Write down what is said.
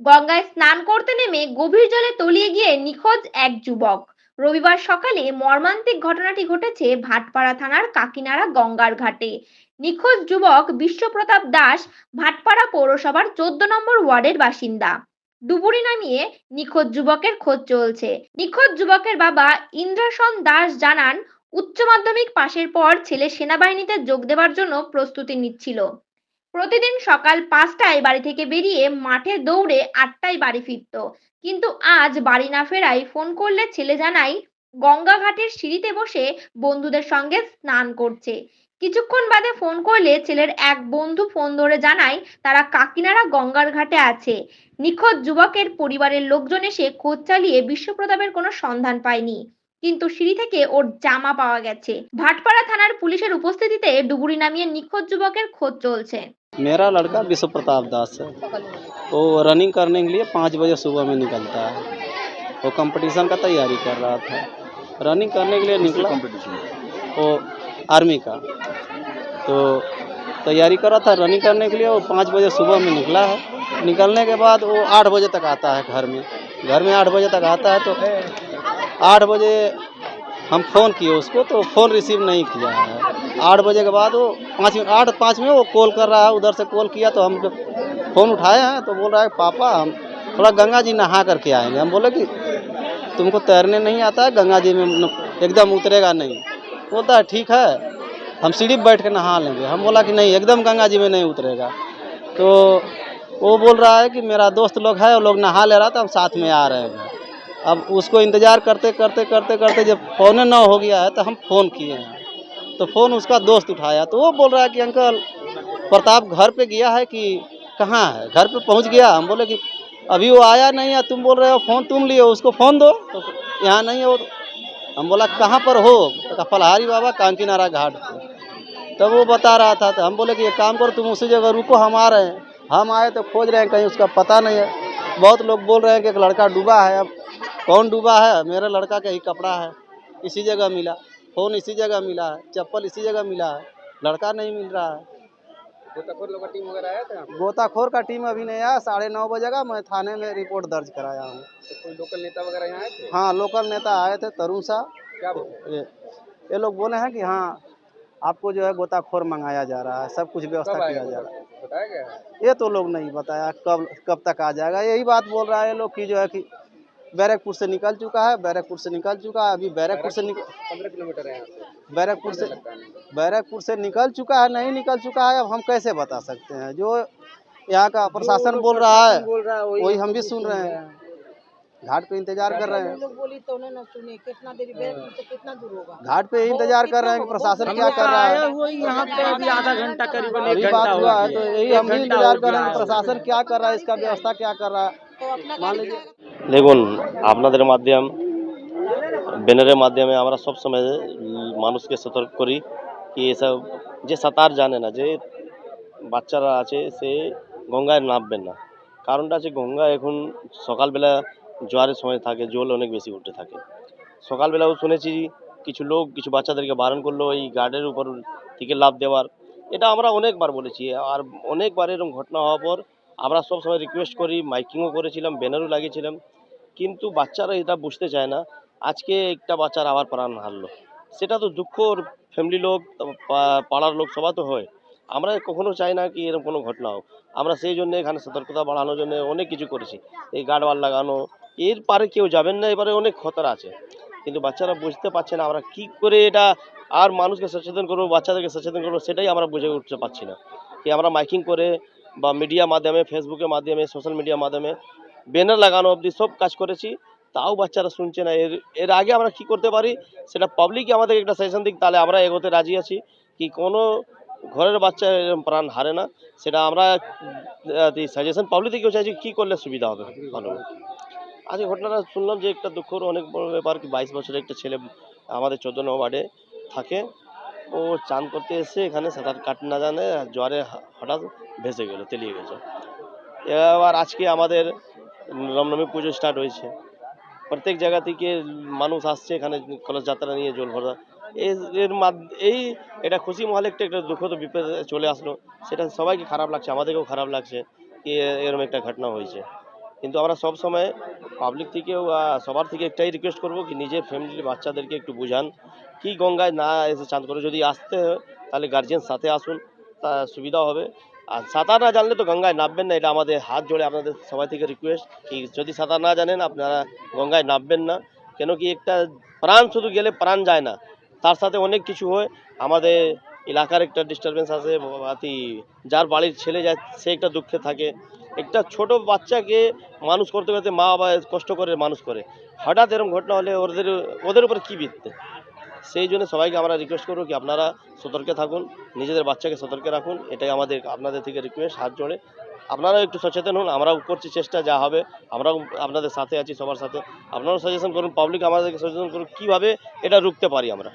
গঙ্গায় স্নান করতে নেমে গভীর জলে তলিয়ে গিয়ে নিখোঁজ এক যুবক। রবিবার সকালে মর্মান্তিক ঘটনাটি ঘটেছে ভাটপাড়া থানার কাকিনাড়া গঙ্গার ঘাটে। নিখোঁজ যুবক বিশ্বপ্রতাপ দাস ভাটপাড়া পৌরসভার চোদ্দ নম্বর ওয়ার্ডের বাসিন্দা। ডুবুরি নামিয়ে নিখোঁজ যুবকের খোঁজ চলছে। নিখোঁজ যুবকের বাবা ইন্দ্রাসন দাস জানান, উচ্চ মাধ্যমিক পাশের পর ছেলে সেনাবাহিনীতে যোগ দেওয়ার জন্য প্রস্তুতি নিচ্ছিল। প্রতিদিন সকাল পাঁচটায় বাড়ি থেকে বেরিয়ে মাঠে দৌড়ে আটটায় বাড়ি ফিরত। কিন্তু আজ বাড়ি না ফেরায় ফোন করলে ছেলে জানাই গঙ্গা ঘাটের সিঁড়িতে বসে বন্ধুদের সঙ্গে স্নান করছে। কিছুক্ষণ বাদে ফোন করলে ছেলের এক বন্ধু ফোন ধরে জানায়, তারা কাকিনাড়া গঙ্গার ঘাটে আছে। নিখোঁজ যুবকের পরিবারের লোকজন এসে খোঁজ চালিয়ে বিশ্বপ্রতাপের কোনো সন্ধান পায়নি। কিন্তু সিঁড়ি থেকে ওর জামা পাওয়া গেছে ভাটপাড়া থানার পুলিশের উপস্থিতিতে ডুবুরি নামিয়ে নিখোঁজ যুবকের খোঁজ চলছে मेरा लड़का विश्व प्रताप दास है वो रनिंग करने के लिए पाँच बजे सुबह में निकलता है वो कंपटीशन का तैयारी कर रहा था रनिंग करने के लिए निकला वो आर्मी का तो तैयारी कर रहा था रनिंग करने के लिए वो पाँच बजे सुबह में निकला है निकलने के बाद वो आठ बजे तक आता है घर में घर में आठ बजे तक आता है तो आठ बजे हम फ़ोन किए उसको तो फ़ोन रिसीव नहीं किया है। आठ बजे के बाद वो पाँच मिनट, आठ, पाँच में वो कॉल कर रहा है, उधर से कॉल किया तो हम फ़ोन उठाए हैं तो बोल रहा है, पापा, हम थोड़ा गंगा जी नहा करके आएँगे। हम बोले कि, तुमको तैरने नहीं आता है? गंगा जी में एकदम उतरेगा नहीं। बोलता है, ठीक है, हम सीढ़ी बैठ के नहा लेंगे। हम बोला कि, नहीं, एकदम गंगा जी में नहीं उतरेगा। तो वो बोल रहा है कि, मेरा दोस्त लोग है, वो लोग नहा ले रहा था, हम साथ में आ रहे हैं। अब उसको इंतज़ार करते करते करते करते जब पौने नौ हो गया है तो हम फ़ोन किए हैं। तो फ़ोन उसका दोस्त उठाया तो वो बोल रहा है कि अंकल, प्रताप घर पे गया है कि कहाँ है? घर पे पहुँच गया। हम बोले कि अभी वो आया नहीं है, तुम बोल रहे हो फ़ोन तुम लिए उसको फ़ोन दो। तो यहाँ नहीं है वो। हम बोला, कहाँ पर हो? तो फलहारी बाबा, कांकीनारा घाट पे। तब वो बता रहा था तो हम बोले कि ये काम करो, तुम उसी जगह रुको, हम आ रहे हैं। हम आए तो खोज रहे हैं, कहीं उसका पता नहीं है। बहुत लोग बोल रहे हैं कि एक लड़का डूबा है, अब कौन डूबा है? मेरा लड़का का ही कपड़ा है। इसी जगह मिला। फ़ोन इसी जगह मिला है। चप्पल इसी जगह मिला है। लड़का नहीं मिल रहा है। गोताखोर लोग का टीम वगैरह आया था? गोताखोर का टीम अभी नहीं आया। साढ़े नौ बजे का मैं थाने में रिपोर्ट दर्ज कराया हूँ। तो कोई लोकल नेता वगैरह यहाँ आए थे? हाँ लोकल नेता आए थे। तरुण शाह क्या बोले? ये ये लोग बोले हैं कि हाँ आपको जो है गोताखोर मंगाया जा रहा है। सब कुछ व्यवस्था किया जा रहा है। बताया गया है? ये तो लोग नहीं बताया। कब कब तक आ जाएगा? यही बात बोल रहा है ये लोग कि जो है कि बैरकपुर से निकल चुका है बैरकपुर से निकल चुका है अभी बैरकपुर से निकल पंद्रह किलोमीटर है बैरकपुर से बैरकपुर से निकल चुका है नहीं निकल चुका है अब हम कैसे बता सकते हैं? जो यहाँ का प्रशासन बोल रहा है है वही हम भी सुन रहे हैं। घाट पे इंतज़ार कर रहे हैं। बोली तो ना सुनी कितना देरी से कितना दूर होगा? घाट पे इंतज़ार कर रहे हैं कि प्रशासन क्या कर रहा है। यहाँ पे अभी आधा घंटा करीबन एक अभी घंटा बात हुआ है तो यही हम भी इंतज़ार कर रहे हैं। प्रशासन क्या कर रहा है इसका व्यवस्था क्या कर रहा है। দেখুন, আপনাদের মাধ্যম, ব্যানারের মাধ্যমে আমরা সবসময় মানুষকে সতর্ক করি কি এসব, যে সাঁতার জানে না, যে বাচ্চারা আছে, সে গঙ্গায় নামবেন না। কারণটা আছে গঙ্গা এখন সকালবেলা জোয়ারের সময় থাকে, জল অনেক বেশি উঠে থাকে। সকালবেলাও শুনেছি কিছু লোক, কিছু বাচ্চাদেরকে বারণ করল এই গার্ডের উপর থেকে লাভ দেওয়ার। এটা আমরা অনেকবার বলেছি, আর অনেকবার এরকম ঘটনা হওয়ার পর আমরা সব সময় রিকোয়েস্ট করি মাইকিংও করেছিলাম ব্যানারও লাগিয়েছিলাম। কিন্তু বাচ্চারা এটা বুঝতে চায় না। আজকে একটা বাচ্চার আবার প্রাণ হারলো। সেটা তো দুঃখ ফ্যামিলি লোক পাড়ার লোক সবাই তো হয়। আমরা কখনো চাই না কি এরকম কোনো ঘটনা হোক। আমরা সেই জন্য এখানে সতর্কতা বাড়ানোর জন্য অনেক কিছু করেছি। এই গার্ডওয়াল লাগানো, এর পারে কেউ যাবেন না, এবারে অনেক খতরা আছে। কিন্তু বাচ্চারা বুঝতে পারছে না, আমরা কি করে এটা আর মানুষকে সচেতন করব, বাচ্চাদেরকে সচেতন করব, সেটাই আমরা বুঝে উঠতে পারছি না। কি আমরা মাইকিং করে বা মিডিয়া মাধ্যমে ফেসবুকের মাধ্যমে সোশ্যাল মিডিয়ার মাধ্যমে ব্যানার লাগানো অবধি সব কাজ করেছি। তাও বাচ্চারা শুনছে না। এর এর আগে আমরা কি করতে পারি, সেটা পাবলিকই আমাদের একটা সাজেশন দিক, তাহলে আমরা এগোতে রাজি আছি কি কোনো ঘরের বাচ্চা প্রাণ হারে না। সেটা আমরা সাজেশন পাবলিক থেকেও চাইছি কী করলে সুবিধা হবে? ভালো। আজকে ঘটনাটা শুনলাম যে একটা দুঃখর অনেক বড় ব্যাপার, কি বাইশ বছরের একটা ছেলে আমাদের চোদ্দ নম্বর ওয়ার্ডে থাকে। ও চান করতে এসে এখানে সাঁতার কাটতে না জানে জ্বরে হঠাৎ ভেসে গেলো, তেলিয়ে গেছে এবার আজকে আমাদের রামনবমী পুজো স্টার্ট হয়েছে। প্রত্যেক জায়গা থেকে মানুষ আসছে এখানে কলস যাত্রা নিয়ে জল ভরা। এর- এই এটা খুশি মহলে একটা একটা দুঃখ তো বিপদে চলে আসলো। সেটা সবাইকে খারাপ লাগছে, আমাদেরকেও খারাপ লাগছে। এরকম একটা ঘটনা হয়েছে। কিন্তু আমরা সব সময় পাবলিক থেকেও সবার থেকে একটাই রিকোয়েস্ট করব কি নিজের ফ্যামিলির বাচ্চাদেরকে একটু বুঝান। কি গঙ্গায় না এসে চান করে, যদি আসতে হয়, তাহলে গার্জিয়ান সাথে আসুন, তা সুবিধা হবে। আর সাঁতার না জানলে তো গঙ্গায় নামবেন না, এটা আমাদের হাত জোড়ে আপনাদের সবাই থেকে রিকোয়েস্ট কি যদি সাঁতার না জানেন, আপনারা গঙ্গায় নামবেন না। কেন কি একটা প্রাণ শুধু গেলে প্রাণ যায় না, তার সাথে অনেক কিছু হয়। আমাদের এলাকার একটা ডিস্টারবেন্স আছে, বাতি, যার বাড়ির ছেলে যায়, সে একটা দুঃখে থাকে। একটা ছোট বাচ্চাকে মানুষ করতে করতে মা বাবা কষ্ট করে, মানুষ করে। হঠাৎ এরকম ঘটনা হলে ওদের ওদের উপরে কী বিততে? সেই জন্য সবাইকে আমরা রিকোয়েস্ট করব কি আপনারা সতর্কে থাকুন, নিজেদের বাচ্চাকে সতর্কে রাখুন। এটাই আমাদের, আপনাদের থেকে রিকোয়েস্ট হাত জোড়ে। আপনারাও একটু সচেতন হন, আমরাও করছি চেষ্টা, যা হবে। আমরাও আপনাদের সাথে আছি, সবার সাথে। আপনারাও সাজেশন করুন পাবলিক আমাদেরকে সচেতন করুন কীভাবে এটা রুখতে পারি আমরা?